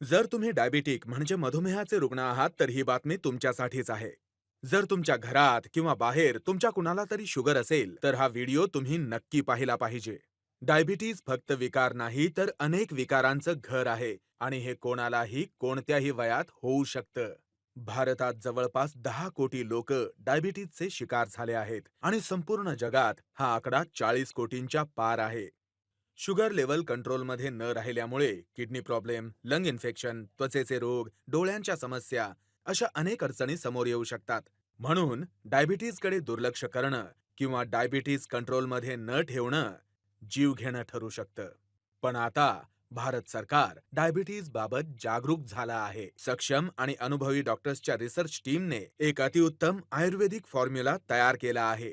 जर तुम्ही डायबिटिक म्हणजे मधुमेहाचे रुग्ण आहात तर ही बातमी तुमच्यासाठीच आहे. जर तुमच्या घरात किंवा बाहेर तुमच्या कुणाला तरी शुगर असेल तर हा व्हिडिओ तुम्ही नक्की पाहिला पाहिजे. डायबिटीज फक्त विकार नाही तर अनेक विकारांचं घर आहे आणि हे कोणालाही कोणत्याही वयात होऊ शकतं. भारतात जवळपास दहा कोटी लोक डायबिटीजचे शिकार झाले आहेत आणि संपूर्ण जगात हा आकडा चाळीस कोटींच्या पार आहे. शुगर लेवल कंट्रोलमध्ये न राहिल्यामुळे किडनी प्रॉब्लेम लंग इन्फेक्शन त्वचेचे रोग डोळ्यांच्या समस्या अशा अनेक अडचणी समोर येऊ शकतात. म्हणून डायबिटीजकडे दुर्लक्ष करणं किंवा डायबिटीज कंट्रोलमध्ये न ठेवणं जीव घेणं ठरू शकतं. पण आता भारत सरकार डायबिटीज बाबत जागरूक झाला आहे. सक्षम आणि अनुभवी डॉक्टर्सच्या रिसर्च टीमने एक अतिउत्तम आयुर्वेदिक फॉर्म्युला तयार केला आहे.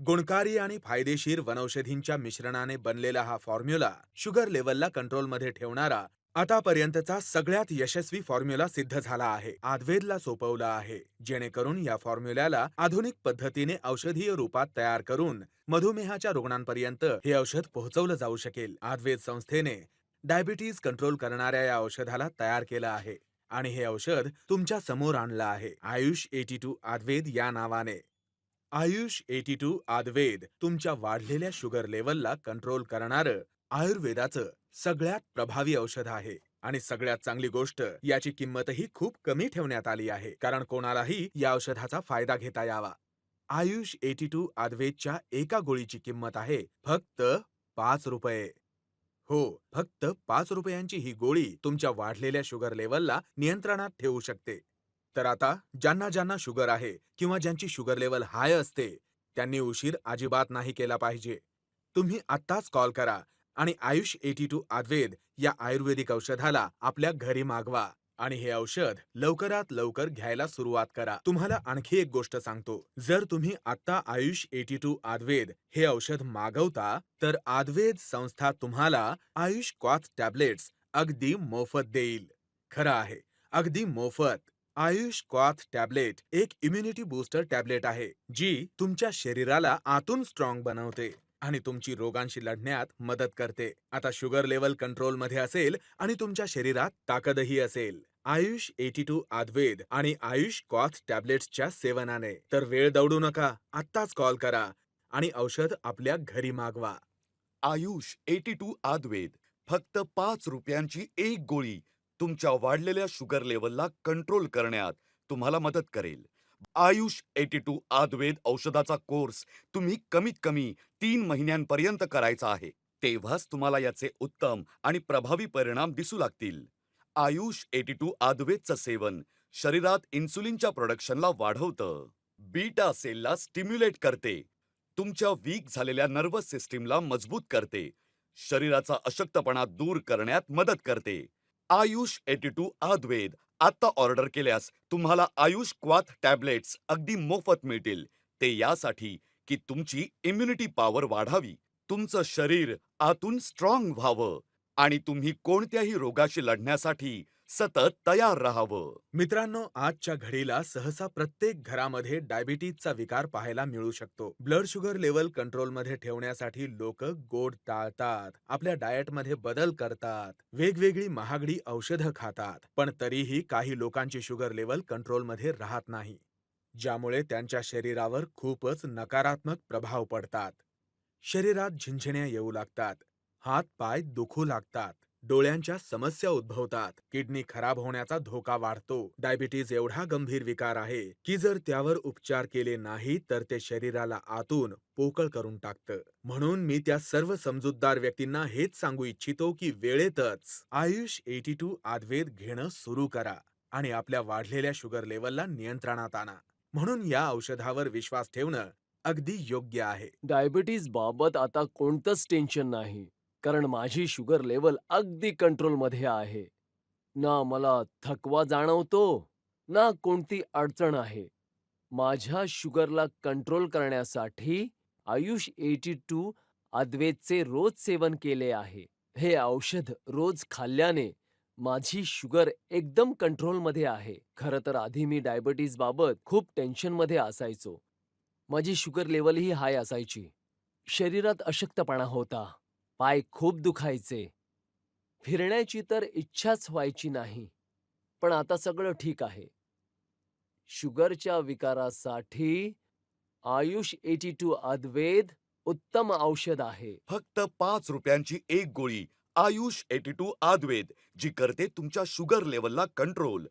गुणकारी आणि फायदेशीर वनौषधींच्या मिश्रणाने बनलेला हा फॉर्म्युला शुगर लेवलला कंट्रोलमध्ये ठेवणारा आतापर्यंतचा सगळ्यात यशस्वी फॉर्म्युला सिद्ध झाला आहे. आदवेदला सोपवला आहे. जेणेकरून या फॉर्म्युल्याला आधुनिक पद्धतीने औषधीय रूपात तयार करून मधुमेहाच्या रुग्णांपर्यंत हे औषध पोहोचवलं जाऊ शकेल. आद्वेद संस्थेने डायबिटीज कंट्रोल करणाऱ्या या औषधाला तयार केलं आहे आणि हे औषध तुमच्यासमोर आणलं आहे. आयुष एटी टू आदवेद या नावाने. आयुष एटी टू आदवेद तुमच्या वाढलेल्या शुगर लेवलला कंट्रोल करणारं आयुर्वेदाचं सगळ्यात प्रभावी औषध आहे आणि सगळ्यात चांगली गोष्ट याची किंमतही खूप कमी ठेवण्यात आली आहे कारण कोणालाही या औषधाचा फायदा घेता यावा. आयुष एटी टू आदवेदच्या एका गोळीची किंमत आहे फक्त पाच रुपये. हो फक्त पाच रुपयांची ही गोळी तुमच्या वाढलेल्या शुगर लेवलला नियंत्रणात ठेवू शकते. तर आता ज्यांना ज्यांना शुगर आहे किंवा ज्यांची शुगर लेवल हाय असते त्यांनी उशीर अजिबात नाही केला पाहिजे. तुम्ही आत्ताच कॉल करा आणि आयुष एटी टू आद्वेद या आयुर्वेदिक औषधाला आपल्या घरी मागवा आणि हे औषध लवकरात लवकर घ्यायला सुरुवात करा. तुम्हाला आणखी एक गोष्ट सांगतो. जर तुम्ही आत्ता आयुष एटी टू आद्वेद हे औषध मागवता तर आद्वेद संस्था तुम्हाला आयुष क्वाथ टॅब्लेट्स अगदी मोफत देईल. खरं आहे. अगदी मोफत. आयुष क्वाथ टॅब्लेट एक इम्युनिटी बूस्टर टॅब्लेट आहे जी तुमच्या शरीराला आतून स्ट्रॉंग बनवते आणि तुमची रोगांशी लढण्यात मदत करते. आता शुगर लेवल कंट्रोलमध्ये असेल आणि तुमच्या शरीरात ताकदही असेल. आयुष एटी टू आद्वेद आणि आयुष क्वाथ टॅबलेट्सच्या सेवनाने. तर वेळ दौडू नका आत्ताच कॉल करा आणि औषध आपल्या घरी मागवा. आयुष एटी टू आद्वेद फक्त पाच रुपयांची एक गोळी तुमच्या वाढलेल्या शुगर लेवलला कंट्रोल करण्यात तुम्हाला मदत करेल. आयुष एटी टू आद्वेद औषधाचा कोर्स तुम्ही कमीत कमी तीन महिन्यांपर्यंत करायचा आहे. तेव्हाच तुम्हाला याचे उत्तम आणि प्रभावी परिणाम दिसू लागतील. आयुष एटी टू आद्वेदचं सेवन शरीरात इन्सुलिनच्या प्रोडक्शनला वाढवतं. बीटा सेलला स्टिम्युलेट करते. तुमच्या वीक झालेल्या नर्वस सिस्टीमला मजबूत करते. शरीराचा अशक्तपणा दूर करण्यात मदत करते. आयुष एटी टू आद्वेद आता ऑर्डर केल्यास तुम्हाला आयुष क्वाथ टॅबलेट्स अगदी मोफत मिळतील. ते यासाठी की तुमची इम्युनिटी पॉवर वाढावी. तुमचं शरीर आतून स्ट्रॉंग व्हावं. आणि तुम्ही कोणत्याही रोगाशी लढण्यासाठी सतत तयार राहावं. मित्रांनो आजच्या घडीला सहसा प्रत्येक घरामध्ये डायबिटीजचा विकार पाहायला मिळू शकतो. ब्लड शुगर लेवल कंट्रोलमध्ये ठेवण्यासाठी लोक गोड टाळतात. आपल्या डाएटमध्ये बदल करतात. वेगवेगळी महागडी औषधं खातात. पण तरीही काही लोकांची शुगर लेवल कंट्रोलमध्ये राहत नाही. ज्यामुळे त्यांच्या शरीरावर खूपच नकारात्मक प्रभाव पडतात. शरीरात झिंझिण्या येऊ लागतात. हात पाय दुखू लागतात. डोळ्यांच्या समस्या उद्भवतात. किडनी खराब होण्याचा धोका वाढतो. डायबिटीज एवढा गंभीर विकार आहे की जर त्यावर उपचार केले नाही तर ते शरीराला आतून पोकळ करून टाकतं. म्हणून मी त्या सर्व समजूतदार व्यक्तींना हेच सांगू इच्छितो की वेळेतच आयुष एटी टू आद्वेद घेणं सुरू करा आणि आपल्या वाढलेल्या शुगर लेवलला नियंत्रणात आणा. म्हणून या औषधावर विश्वास ठेवणं अगदी योग्य आहे. डायबिटीज बाबत आता कोणतंच टेन्शन नाही. कारण माझी शुगर लेवल अगदी कंट्रोलमध्ये आहे. ना मला थकवा जाणवतो ना कोणती अडचण आहे. माझ्या शुगरला कंट्रोल करण्यासाठी आयुष एटी टू अद्वेतचे रोज सेवन केले आहे. हे औषध रोज खाल्ल्याने माझी शुगर एकदम कंट्रोलमध्ये आहे. खरं तर आधी मी डायबिटीजबाबत खूप टेन्शनमध्ये असायचो. माझी शुगर लेवलही हाय असायची. शरीरात अशक्तपणा होता. पाय खूप दुखायचे. फिरण्याची तर इच्छाच व्हायची नाही. पण आता सगळं ठीक आहे. शुगरच्या विकारासाठी आयुष एटी टू अद्वेद उत्तम औषध आहे. फक्त पाच रुपयांची एक गोळी आयुष एटी टू आद्वेद जी करते तुमच्या शुगर लेवलला control.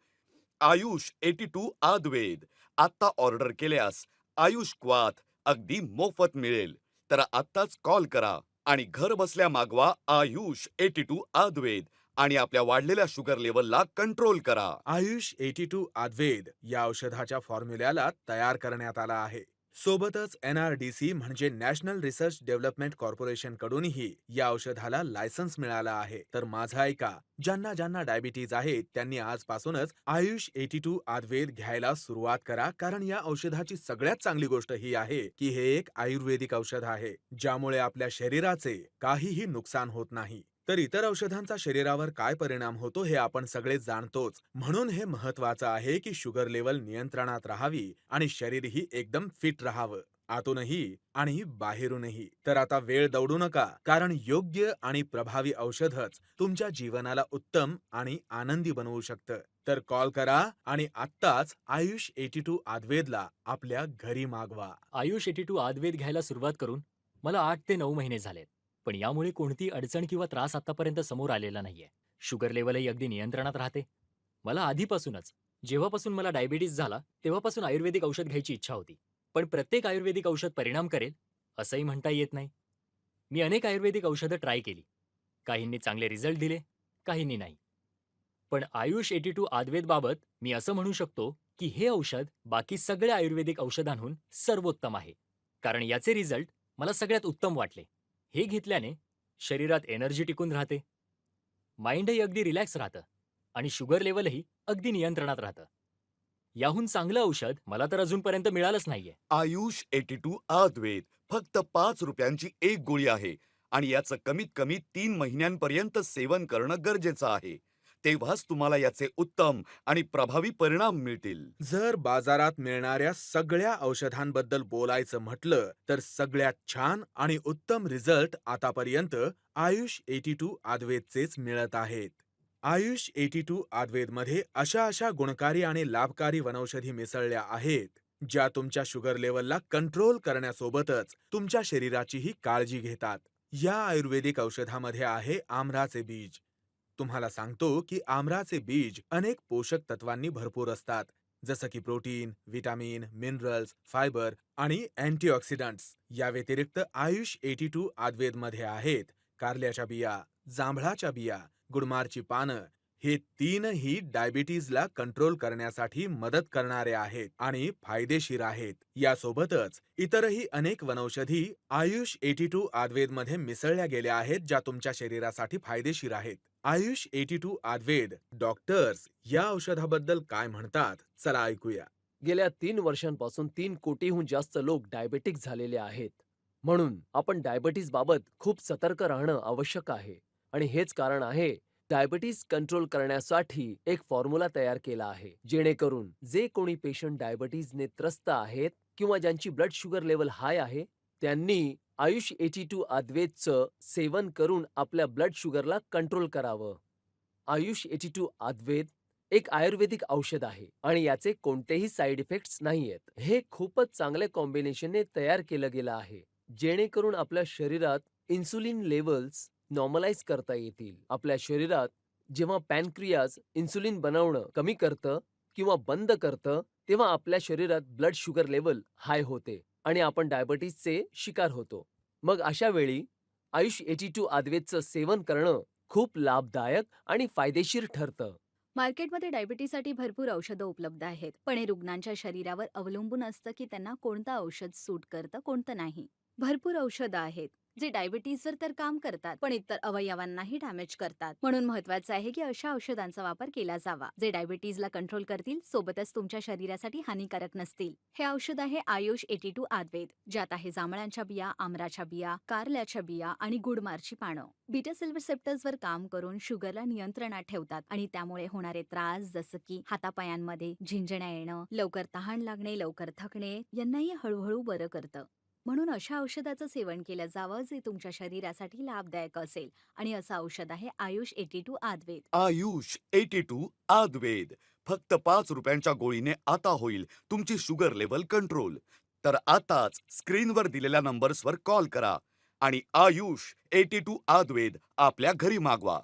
Ayush eighty two Advaid आता ऑर्डर केल्यास आयुष क्वाथ अगदी मोफत मिळेल. तर आत्ताच कॉल करा. आणि घर बसल्या मागवा आयुष एटी टू आद्वेद आणि आपल्या वाढलेल्या शुगर लेवलला कंट्रोल करा. आयुष एटी टू आद्वेद या औषधाच्या फॉर्म्युल्याला तयार करण्यात आला आहे. सोबतच एनआरडीसी म्हणजे नॅशनल रिसर्च डेव्हलपमेंट कॉर्पोरेशन कडूनही या औषधाला लायसन्स मिळाला आहे. तर माझा ऐका ज्यांना ज्यांना डायबिटीज आहे त्यांनी आजपासूनच आयुष एटी टू आदवेद घ्यायला सुरुवात करा. कारण या औषधाची सगळ्यात चांगली गोष्ट ही आहे की हे एक आयुर्वेदिक औषध आहे ज्यामुळे आपल्या शरीराचे काहीही नुकसान होत नाही. तर इतर औषधांचा शरीरावर काय परिणाम होतो हे आपण सगळे जाणतोच. म्हणून हे महत्वाचं आहे की शुगर लेवल नियंत्रणात राहावी आणि शरीरही एकदम फिट राहावं. आतूनही आणि बाहेरूनही. तर आता वेळ दौडू नका कारण योग्य आणि प्रभावी औषधच तुमच्या जीवनाला उत्तम आणि आनंदी बनवू शकतं. तर कॉल करा आणि आत्ताच आयुष एटी टू आद्वेदला आपल्या घरी मागवा. आयुष एटी टू आद्वेद घ्यायला सुरुवात करून मला आठ ते नऊ महिने झालेत. पण यामुळे कोणती अडचण किंवा त्रास आतापर्यंत समोर आलेला नाहीये. शुगर लेवलही अगदी नियंत्रणात राहते. मला आधीपासूनच जेव्हापासून मला डायबिटीस झाला तेव्हापासून आयुर्वेदिक औषध घ्यायची इच्छा होती. पण प्रत्येक आयुर्वेदिक औषध परिणाम करेल असंही म्हणता येत नाही. मी अनेक आयुर्वेदिक औषधं ट्राय केली. काहींनी चांगले रिझल्ट दिले काहींनी नाही. पण आयुष एटी टू आदवेदबाबत मी असं म्हणू शकतो की हे औषध बाकी सगळ्या आयुर्वेदिक औषधांहून सर्वोत्तम आहे. कारण याचे रिझल्ट मला सगळ्यात उत्तम वाटले. हे घेतल्याने शरीरात एनर्जी टिकून राहते. माइंडही अगदी रिलॅक्स राहतं आणि शुगर लेवलही अगदी नियंत्रणात राहतं. याहून चांगलं औषध मला तर अजूनपर्यंत मिळालंच नाहीये. आयुष एटी टू आद्वेद फक्त पाच रुपयांची एक गोळी आहे आणि याचं कमीत कमी तीन महिन्यांपर्यंत सेवन करणं गरजेचं आहे. तेव्हाच तुम्हाला याचे उत्तम आणि प्रभावी परिणाम मिळतील. जर बाजारात मिळणाऱ्या सगळ्या औषधांबद्दल बोलायचं म्हटलं तर सगळ्यात छान आणि उत्तम रिझल्ट आतापर्यंत आयुष एटी टू आद्वेदचेच मिळत आहेत. आयुष एटी टू आद्वेदमध्ये अशा अशा गुणकारी आणि लाभकारी वनौषधी मिसळल्या आहेत ज्या तुमच्या शुगर लेवलला कंट्रोल करण्यासोबतच तुमच्या शरीराचीही काळजी घेतात. या आयुर्वेदिक औषधामध्ये आहे आमराचे बीज. तुम्हाला सांगतो की आमराचे बीज अनेक पोषक तत्वांनी भरपूर असतात जसं की प्रोटीन विटामिन मिनरल्स फायबर आणि अँटीऑक्सिडंट्स. या व्यतिरिक्त आयुष एटी टू आद्वेदमध्ये आहेत. कारल्याच्या बिया जांभळाच्या बिया गुडमारची पानं हे तीनही डायबिटीजला कंट्रोल करण्यासाठी मदत करणारे आहेत आणि फायदेशीर आहेत. यासोबतच इतरही अनेक वनौषधी आयुष एटी टू आद्वेदमध्ये मिसळल्या गेल्या आहेत ज्या तुमच्या शरीरासाठी फायदेशीर आहेत. Ayush eighty two Ayurveda doctors या औषधाबद्दल काय म्हणतात चला ऐकूया. गेल्या तीन वर्षांपासून तीन कोटीहून जास्त लोक डायबेटिक झालेले आहेत. म्हणून आपण डायबिटीज बाबत खूप सतर्क राहणं आवश्यक आहे. आणि हेच कारण आहे डायबिटीज कंट्रोल करण्यासाठी एक फॉर्म्युला तयार केला आहे. जेणेकरून जे कोणी पेशंट डायबिटीजने त्रस्त आहेत किंवा ज्यांची ब्लड शुगर लेवल हाय आहे त्यांनी आयुष एटी टू आद्वेदचं सेवन करून आपल्या ब्लड शुगरला कंट्रोल करावं. आयुष एटी टू आद्वेद एक आयुर्वेदिक औषध आहे आणि याचे कोणतेही साईड इफेक्ट्स नाहीयेत. हे खूपच चांगल्या कॉम्बिनेशनने तयार केलं गेलं आहे जेणेकरून आपल्या शरीरात इन्सुलिन लेवल्स नॉर्मलाइज करता येतील. आपल्या शरीरात जेव्हा पॅनक्रियाज इन्सुलिन बनवणं कमी करतं किंवा बंद करतं तेव्हा आपल्या शरीरात ब्लड शुगर लेवल हाय होते. आणि आपण डायबिटीसचे शिकार होतो. मग अशा वेळी आयुष एटी टू आद्वेदचं सेवन करणं खूप लाभदायक आणि फायदेशीर ठरतं. मार्केटमध्ये डायबिटीसाठी भरपूर औषधं उपलब्ध आहेत पण हे रुग्णांच्या शरीरावर अवलंबून असतं की त्यांना कोणतं औषध सूट करतं कोणतं नाही. भरपूर औषधं आहेत. जे डायबिटीजवर तर काम करतात पण इतर अवयवांनाही डॅमेज करतात. म्हणून महत्वाचं आहे की अशा औषधांचा वापर केला जावा. जे डायबिटीजला कंट्रोल करतील सोबतच तुमच्या शरीरासाठी हानिकारक नसतील. हे औषध आहे आयुष एटी टू आद्वेद ज्यात आहे जांभळांच्या बिया आमराच्या बिया कारल्याच्या बिया आणि गुडमारची पानं. बीटा सिल्वर सेप्टर्सवर काम करून शुगरला नियंत्रणात ठेवतात आणि त्यामुळे होणारे त्रास जसं की हातापायांमध्ये झिंजण्या येणं लवकर तहान लागणे लवकर थकणे यांनाही हळूहळू बरं करतं. म्हणून अशा औषधाचं सेवन केलं जावं जे तुमच्या शरीरासाठी लाभदायक असेल. आणि असं औषध आहे Ayush eighty two Advaid Ayush eighty two Advaid फक्त पाच रुपयांच्या गोळीने आता होईल. तुमची शुगर लेवल कंट्रोल. तर आताच स्क्रीनवर दिलेल्या नंबर्सवर कॉल करा. आणि आयुष एटी टू आद्वेद आपल्या घरी मागवा.